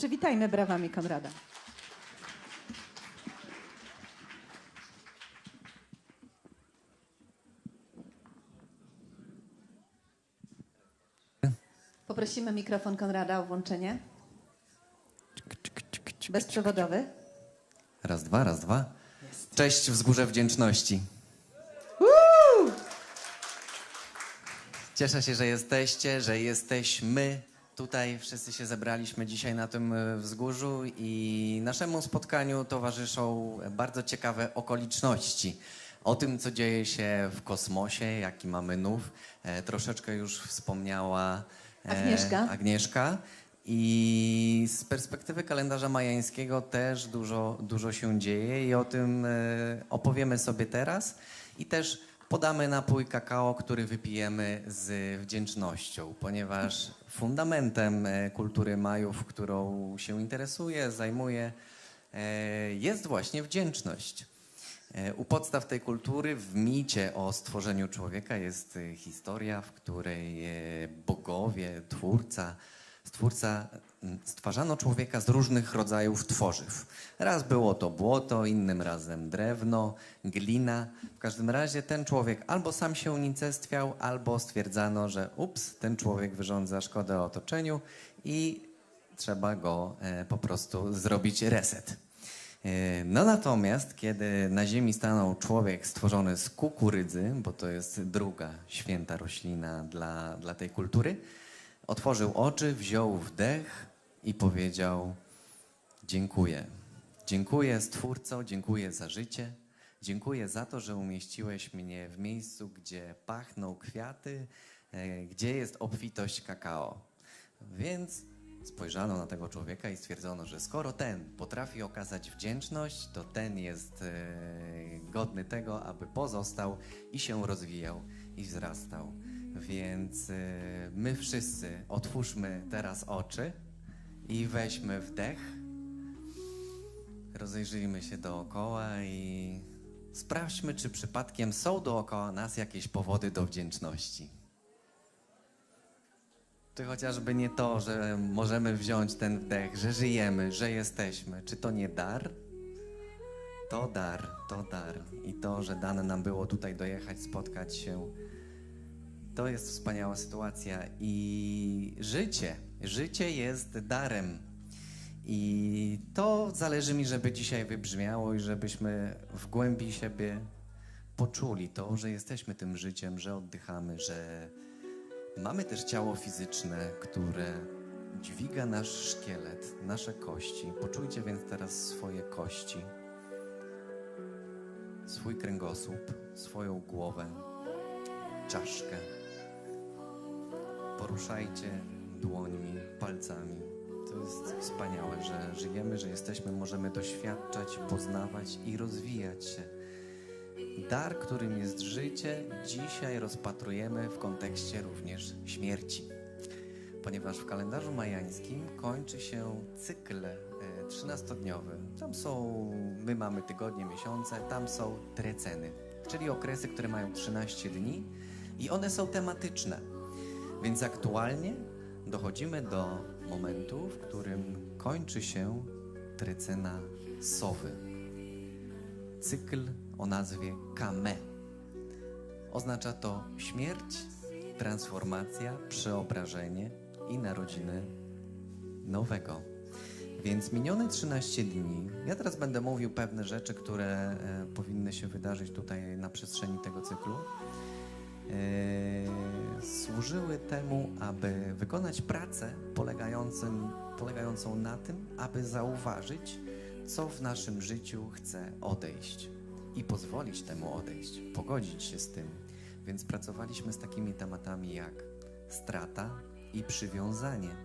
Przywitajmy brawami Konrada. Poprosimy mikrofon Konrada o włączenie. Bezprzewodowy. Raz, dwa, raz, dwa. Cześć Wzgórze Wdzięczności. Cieszę się, że jesteście, że jesteśmy. Tutaj wszyscy się zebraliśmy dzisiaj na tym e, wzgórzu i naszemu spotkaniu towarzyszą bardzo ciekawe okoliczności. O tym, co dzieje się w kosmosie, jaki mamy nów, e, troszeczkę już wspomniała e, Agnieszka. Agnieszka. I z perspektywy kalendarza majańskiego też dużo, dużo się dzieje i o tym opowiemy sobie teraz. I też podamy napój kakao, który wypijemy z wdzięcznością, ponieważ fundamentem e, kultury Majów, którą się interesuje, zajmuje, e, jest właśnie wdzięczność. E, U podstaw tej kultury w micie o stworzeniu człowieka jest historia, w której bogowie, twórca, stwórca m, stwarzano człowieka z różnych rodzajów tworzyw. Raz było to błoto, innym razem drewno, glina. W każdym razie ten człowiek albo sam się unicestwiał, albo stwierdzano, że ups, ten człowiek wyrządza szkodę otoczeniu i trzeba go e, po prostu zrobić reset. E, No natomiast, kiedy na ziemi stanął człowiek stworzony z kukurydzy, bo to jest druga święta roślina dla, dla tej kultury, otworzył oczy, wziął wdech i powiedział: Dziękuję. Dziękuję Stwórco, dziękuję za życie. Dziękuję za to, że umieściłeś mnie w miejscu, gdzie pachną kwiaty, e, gdzie jest obfitość kakao. Więc spojrzano na tego człowieka i stwierdzono, że skoro ten potrafi okazać wdzięczność, to ten jest e, godny tego, aby pozostał i się rozwijał i wzrastał. Więc e, my wszyscy otwórzmy teraz oczy i weźmy wdech. Rozejrzyjmy się dookoła i sprawdźmy, czy przypadkiem są dookoła nas jakieś powody do wdzięczności. Czy chociażby nie to, że możemy wziąć ten wdech, że żyjemy, że jesteśmy. Czy to nie dar? To dar, to dar. I to, że dane nam było tutaj dojechać, spotkać się, to jest wspaniała sytuacja. I życie, życie jest darem. I to zależy mi, żeby dzisiaj wybrzmiało i żebyśmy w głębi siebie poczuli to, że jesteśmy tym życiem, że oddychamy, że Mamy też ciało fizyczne, które dźwiga nasz szkielet, nasze kości. Poczujcie więc teraz swoje kości, swój kręgosłup, swoją głowę, czaszkę. Poruszajcie dłońmi, palcami. To jest wspaniałe, że żyjemy, że jesteśmy, możemy doświadczać, poznawać i rozwijać się. Dar, którym jest życie, dzisiaj rozpatrujemy w kontekście również śmierci. Ponieważ w kalendarzu majańskim kończy się cykl e, 13-dniowy. Tam są, my mamy tygodnie, miesiące, tam są treceny, czyli okresy, które mają 13 dni i one są tematyczne. Więc aktualnie dochodzimy do momentu, w którym kończy się trecena sowy cykl o nazwie Kame. Oznacza to śmierć, transformacja, przeobrażenie i narodziny nowego. Więc minione 13 dni, ja teraz będę mówił pewne rzeczy, które e, powinny się wydarzyć tutaj na przestrzeni tego cyklu, służyły temu, aby wykonać pracę polegającą na tym, aby zauważyć, co w naszym życiu chce odejść i pozwolić temu odejść, pogodzić się z tym. Więc pracowaliśmy z takimi tematami jak strata i przywiązanie.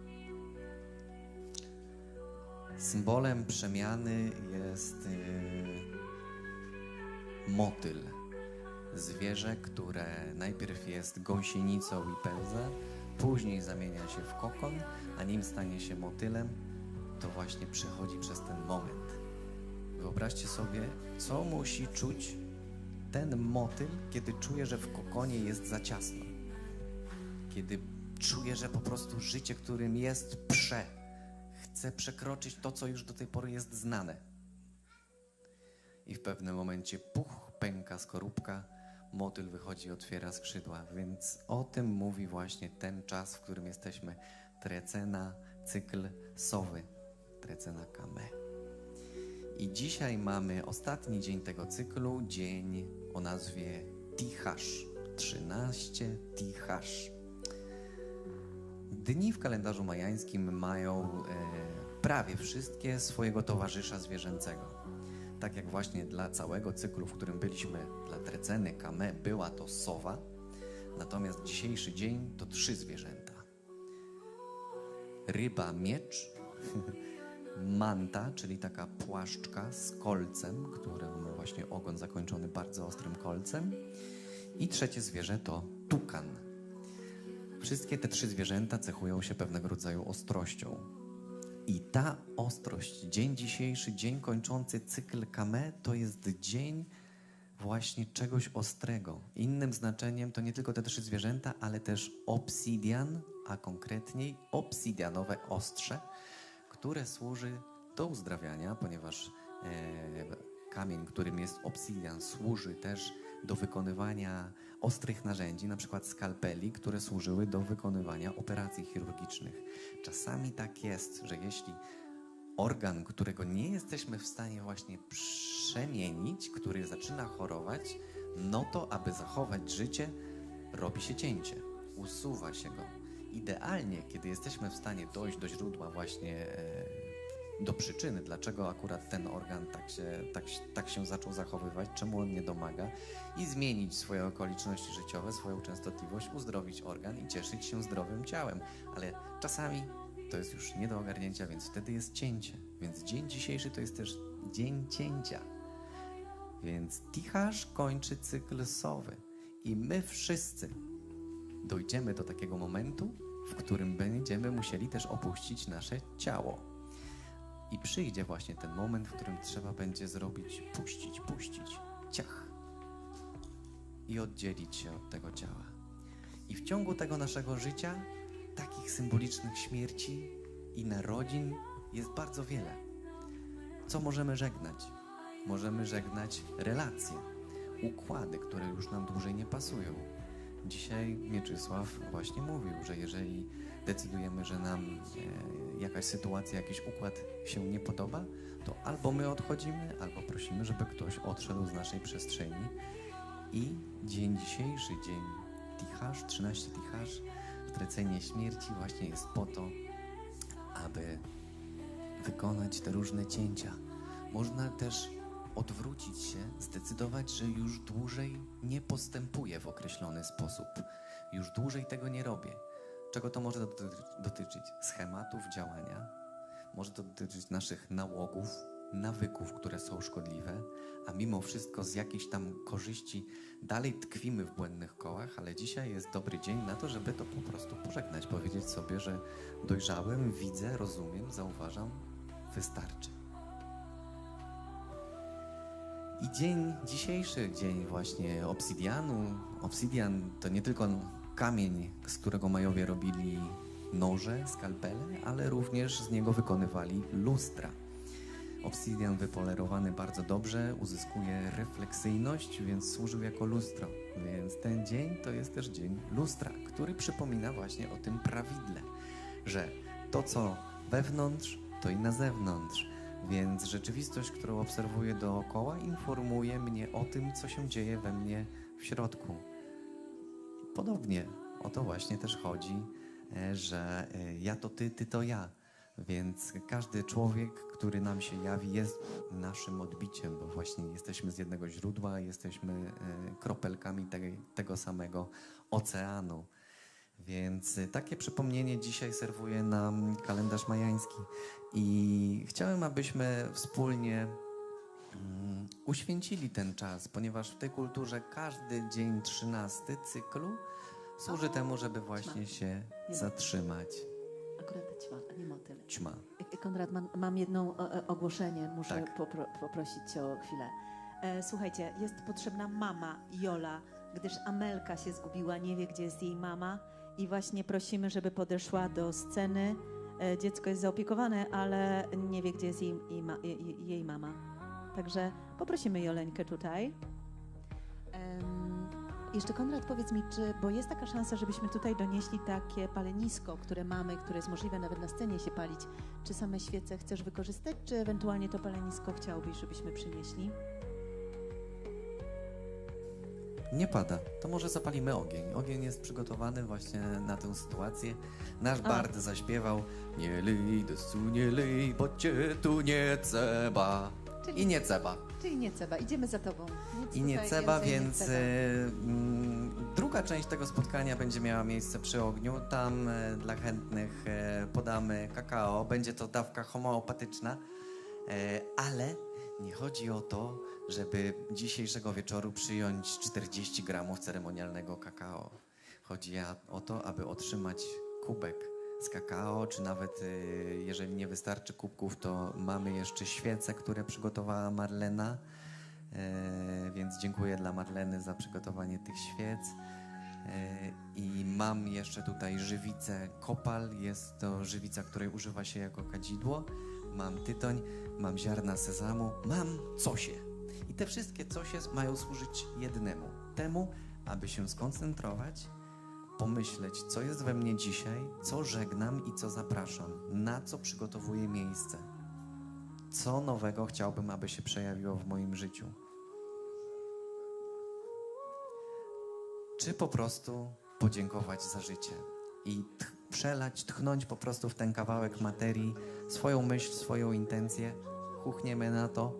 Symbolem przemiany jest yy, motyl. Zwierzę, które najpierw jest gąsienicą i pełza, później zamienia się w kokon, a nim stanie się motylem, to właśnie przychodzi przez ten moment. Wyobraźcie sobie, co musi czuć ten motyl, kiedy czuje, że w kokonie jest za ciasno. Kiedy czuje, że po prostu życie, którym jest, prze. chce przekroczyć to, co już do tej pory jest znane. I w pewnym momencie puch, pęka skorupka, motyl wychodzi, otwiera skrzydła. Więc o tym mówi właśnie ten czas, w którym jesteśmy. Trecena, cykl sowy, trecena kame. I dzisiaj mamy ostatni dzień tego cyklu, dzień o nazwie Tichasz. 13 Tichasz. Dni w kalendarzu majańskim mają e, prawie wszystkie swojego towarzysza zwierzęcego. Tak jak właśnie dla całego cyklu, w którym byliśmy, dla Treceny, Kame, była to sowa, natomiast dzisiejszy dzień to trzy zwierzęta. Ryba miecz, manta, czyli taka płaszczka z kolcem, który ma właśnie ogon zakończony bardzo ostrym kolcem i trzecie zwierzę to tukan. Wszystkie te trzy zwierzęta cechują się pewnego rodzaju ostrością. I ta ostrość, dzień dzisiejszy, dzień kończący cykl Kame, to jest dzień właśnie czegoś ostrego. Innym znaczeniem to nie tylko te trzy zwierzęta, ale też obsidian, a konkretniej obsidianowe ostrze, które służy do uzdrawiania, ponieważ e, kamień, którym jest obsidian, służy też do wykonywania ostrych narzędzi, na przykład skalpeli, które służyły do wykonywania operacji chirurgicznych. Czasami tak jest, że jeśli organ, którego nie jesteśmy w stanie właśnie przemienić, który zaczyna chorować, no to aby zachować życie, robi się cięcie, usuwa się go. Idealnie, kiedy jesteśmy w stanie dojść do źródła właśnie e, do przyczyny, dlaczego akurat ten organ tak się, tak, tak się zaczął zachowywać, czemu on nie domaga i zmienić swoje okoliczności życiowe, swoją częstotliwość, uzdrowić organ i cieszyć się zdrowym ciałem. Ale czasami to jest już nie do ogarnięcia, więc wtedy jest cięcie. Więc dzień dzisiejszy to jest też dzień cięcia. Więc Tichasz kończy cykl sowy i my wszyscy dojdziemy do takiego momentu, w którym będziemy musieli też opuścić nasze ciało. I przyjdzie właśnie ten moment, w którym trzeba będzie zrobić puścić, puścić, ciach i oddzielić się od tego ciała. I w ciągu tego naszego życia takich symbolicznych śmierci i narodzin jest bardzo wiele. Co możemy żegnać? Możemy żegnać relacje, układy, które już nam dłużej nie pasują. Dzisiaj Mieczysław właśnie mówił, że jeżeli decydujemy, że nam e, jakaś sytuacja, jakiś układ się nie podoba, to albo my odchodzimy, albo prosimy, żeby ktoś odszedł z naszej przestrzeni. I dzień dzisiejszy, dzień Tichasz, 13 Tichasz, wtrecenie śmierci właśnie jest po to, aby wykonać te różne cięcia. Można też odwrócić się, zdecydować, że już dłużej nie postępuję w określony sposób. Już dłużej tego nie robię. Czego to może doty- dotyczyć? Schematów działania, może to dotyczyć naszych nałogów, nawyków, które są szkodliwe, a mimo wszystko z jakichś tam korzyści dalej tkwimy w błędnych kołach, ale dzisiaj jest dobry dzień na to, żeby to po prostu pożegnać, powiedzieć sobie, że dojrzałem, widzę, rozumiem, zauważam, wystarczy. I dzień dzisiejszy, dzień właśnie obsydianu. Obsydian to nie tylko kamień, z którego Majowie robili noże, skalpele, ale również z niego wykonywali lustra. Obsydian wypolerowany bardzo dobrze uzyskuje refleksyjność, więc służył jako lustro. Więc ten dzień to jest też dzień lustra, który przypomina właśnie o tym prawidle, że to, co wewnątrz, to i na zewnątrz. Więc rzeczywistość, którą obserwuję dookoła, informuje mnie o tym, co się dzieje we mnie w środku. Podobnie o to właśnie też chodzi, e, że e, ja to ty, ty to ja. Więc każdy człowiek, który nam się jawi, jest naszym odbiciem, bo właśnie jesteśmy z jednego źródła, jesteśmy e, kropelkami tej, tego samego oceanu. Więc y, takie przypomnienie dzisiaj serwuje nam kalendarz majański. I chciałem, abyśmy wspólnie mm, uświęcili ten czas, ponieważ w tej kulturze każdy dzień 13 cyklu służy temu, żeby właśnie się zatrzymać. Akurat ćma, a nie motyl. Ćma. E, Konrad, mam, mam jedno e, e, ogłoszenie, muszę Tak. popro, poprosić Cię o chwilę. E, słuchajcie, jest potrzebna mama Jola, gdyż Amelka się zgubiła, nie wie gdzie jest jej mama i właśnie prosimy, żeby podeszła do sceny e, dziecko jest zaopiekowane, ale nie wie, gdzie jest jej, jej, jej, mama. Także poprosimy Joleńkę tutaj. Em, jeszcze Konrad, powiedz mi, czy, bo jest taka szansa, żebyśmy tutaj donieśli takie palenisko, które mamy, które jest możliwe nawet na scenie się palić. Czy same świece chcesz wykorzystać, czy ewentualnie to palenisko chciałbyś, żebyśmy przynieśli? Nie pada. To może zapalimy ogień. Ogień jest przygotowany właśnie na tę sytuację. Nasz bard zaśpiewał Nie lej, desu, nie lej, bo cię tu nie trzeba. Czyli- I nie trzeba. Czyli nie ceba, idziemy za tobą. Nic I nie tutaj trzeba, więcej nie więc trzeba. e, mm, druga część tego spotkania będzie miała miejsce przy ogniu. Tam e, dla chętnych e, podamy kakao. Będzie to dawka homeopatyczna, ale nie chodzi o to, żeby dzisiejszego wieczoru przyjąć 40 gramów ceremonialnego kakao. Chodzi o to, aby otrzymać kubek z kakao, czy nawet e, jeżeli nie wystarczy kubków, to mamy jeszcze świece, które przygotowała Marlena. E, więc dziękuję dla Marleny za przygotowanie tych świec. E, I mam jeszcze tutaj żywicę kopal. Jest to żywica, której używa się jako kadzidło. Mam tytoń, mam ziarna sezamu, mam cosie. I te wszystkie cosie mają służyć jednemu. Temu, aby się skoncentrować, pomyśleć, co jest we mnie dzisiaj, co żegnam i co zapraszam, na co przygotowuję miejsce. Co nowego chciałbym, aby się przejawiło w moim życiu. czy po prostu podziękować za życie i przelać, tchnąć po prostu w ten kawałek materii swoją myśl, swoją intencję, chuchniemy na to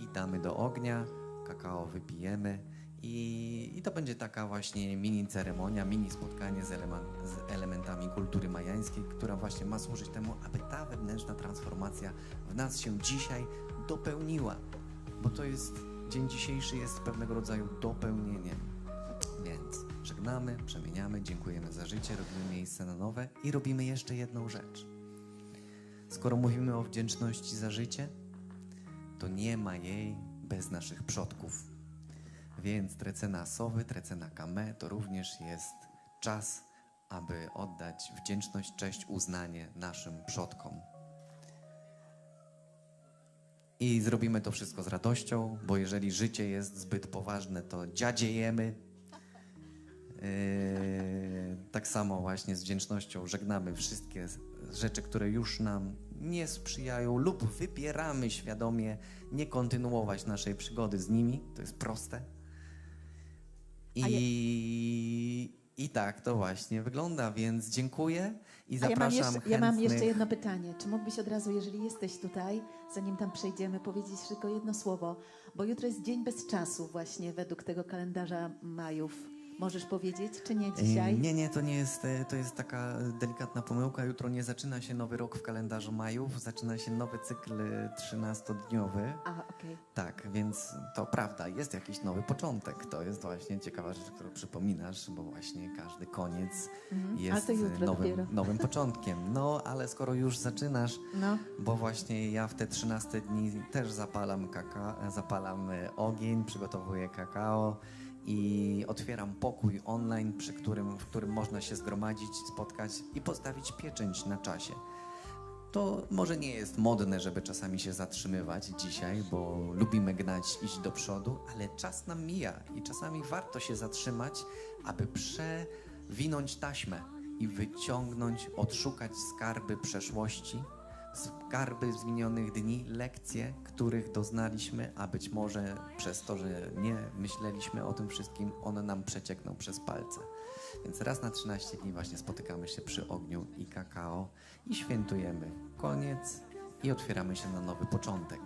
i damy do ognia, kakao wypijemy i, i to będzie taka właśnie mini ceremonia, mini spotkanie z, z elementami kultury majańskiej, która właśnie ma służyć temu, aby ta wewnętrzna transformacja w nas się dzisiaj dopełniła, bo to jest, dzień dzisiejszy jest pewnego rodzaju dopełnieniem. Żegnamy, przemieniamy, dziękujemy za życie, robimy miejsce na nowe i robimy jeszcze jedną rzecz. Skoro mówimy o wdzięczności za życie, to nie ma jej bez naszych przodków. Więc trecena sowy, trecena kame to również jest czas, aby oddać wdzięczność, cześć, uznanie naszym przodkom. I zrobimy to wszystko z radością, bo jeżeli życie jest zbyt poważne, to dziadziejemy, tak samo właśnie z wdzięcznością żegnamy wszystkie rzeczy, które już nam nie sprzyjają lub wybieramy świadomie nie kontynuować naszej przygody z nimi. To jest proste. I, i tak to właśnie wygląda, więc dziękuję i A ja mam, zapraszam jeszcze, ja mam jeszcze jedno pytanie. Czy mógłbyś od razu, jeżeli jesteś tutaj, zanim tam przejdziemy, powiedzieć tylko jedno słowo? Bo jutro jest dzień bez czasu właśnie według tego kalendarza Majów. Możesz powiedzieć, czy nie dzisiaj? Nie, nie, to nie jest, e, to jest taka delikatna pomyłka. Jutro nie zaczyna się nowy rok w kalendarzu Majów, zaczyna się nowy cykl e, 13-dniowy. A, okej. Tak, więc to prawda, jest jakiś nowy początek. To jest właśnie ciekawa rzecz, którą przypominasz, bo właśnie każdy koniec Mhm. Jest nowym, nowym początkiem. No, ale skoro już zaczynasz, No, bo właśnie ja w te 13 dni też zapalam, kaka, zapalam e, ogień, przygotowuję kakao i otwieram pokój online, przy którym, w którym można się zgromadzić, spotkać i postawić pieczęć na czasie. To może nie jest modne, żeby czasami się zatrzymywać dzisiaj, bo lubimy gnać, iść do przodu, ale czas nam mija i czasami warto się zatrzymać, aby przewinąć taśmę i wyciągnąć, odszukać skarby przeszłości, skarby z minionych dni, lekcje, których doznaliśmy, a być może przez to, że nie myśleliśmy o tym wszystkim, one nam przeciekną przez palce. Więc raz na 13 dni właśnie spotykamy się przy ogniu i kakao i świętujemy koniec i otwieramy się na nowy początek.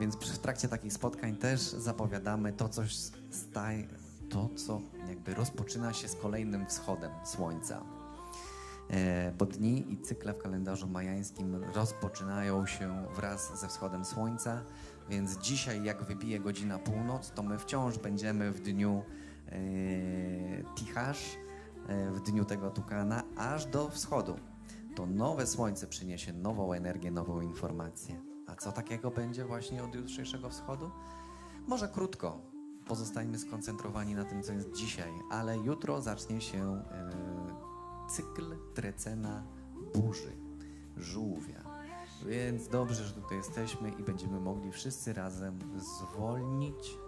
Więc w trakcie takich spotkań też zapowiadamy to, coś staj, to co jakby rozpoczyna się z kolejnym wschodem słońca. E, bo dni i cykle w kalendarzu majańskim rozpoczynają się wraz ze wschodem słońca, więc dzisiaj jak wybije godzina północ, to my wciąż będziemy w dniu e, Tichasz, e, w dniu tego Tukana, aż do wschodu. To nowe słońce przyniesie nową energię, nową informację. A co takiego będzie właśnie od jutrzejszego wschodu? Może krótko. Pozostajmy skoncentrowani na tym, co jest dzisiaj, ale jutro zacznie się e, cykl Trecena burzy, żółwia. Więc dobrze, że tutaj jesteśmy i będziemy mogli wszyscy razem zwolnić,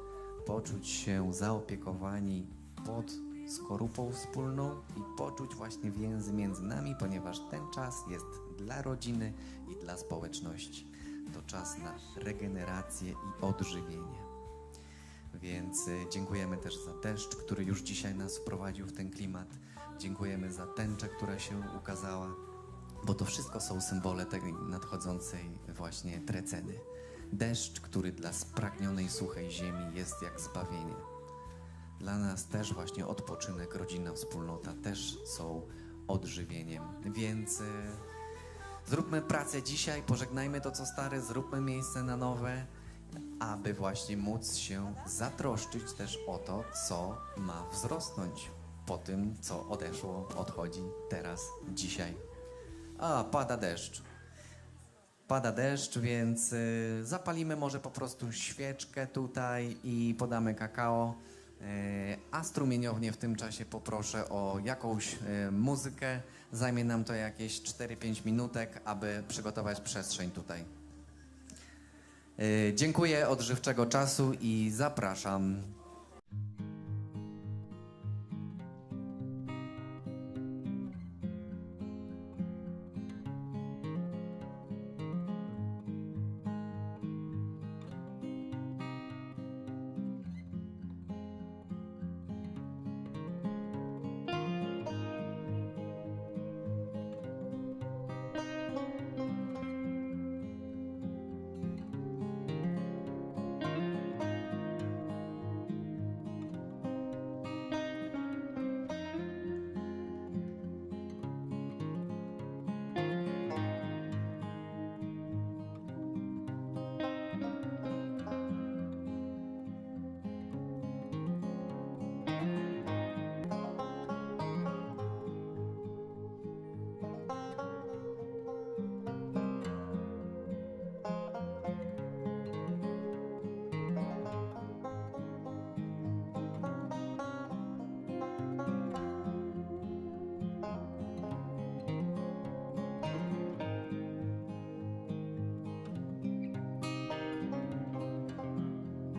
poczuć się zaopiekowani pod skorupą wspólną i poczuć właśnie więzy między nami, ponieważ ten czas jest dla rodziny i dla społeczności. To czas na regenerację i odżywienie. Więc y, dziękujemy też za deszcz, który już dzisiaj nas wprowadził w ten klimat. Dziękujemy za tęczę, która się ukazała, bo to wszystko są symbole tej nadchodzącej właśnie treceny. Deszcz, który dla spragnionej, suchej ziemi jest jak zbawienie. Dla nas też właśnie odpoczynek, rodzina, wspólnota też są odżywieniem. Więc y, zróbmy pracę dzisiaj, pożegnajmy to co stare, zróbmy miejsce na nowe, aby właśnie móc się zatroszczyć też o to, co ma wzrosnąć po tym, co odeszło, odchodzi teraz, dzisiaj. A, pada deszcz. Pada deszcz, więc y, zapalimy może po prostu świeczkę tutaj i podamy kakao. Y, a strumieniownie w tym czasie poproszę o jakąś y, muzykę. Zajmie nam to jakieś 4-5 minutek, aby przygotować przestrzeń tutaj. Y, dziękuję odżywczego czasu i zapraszam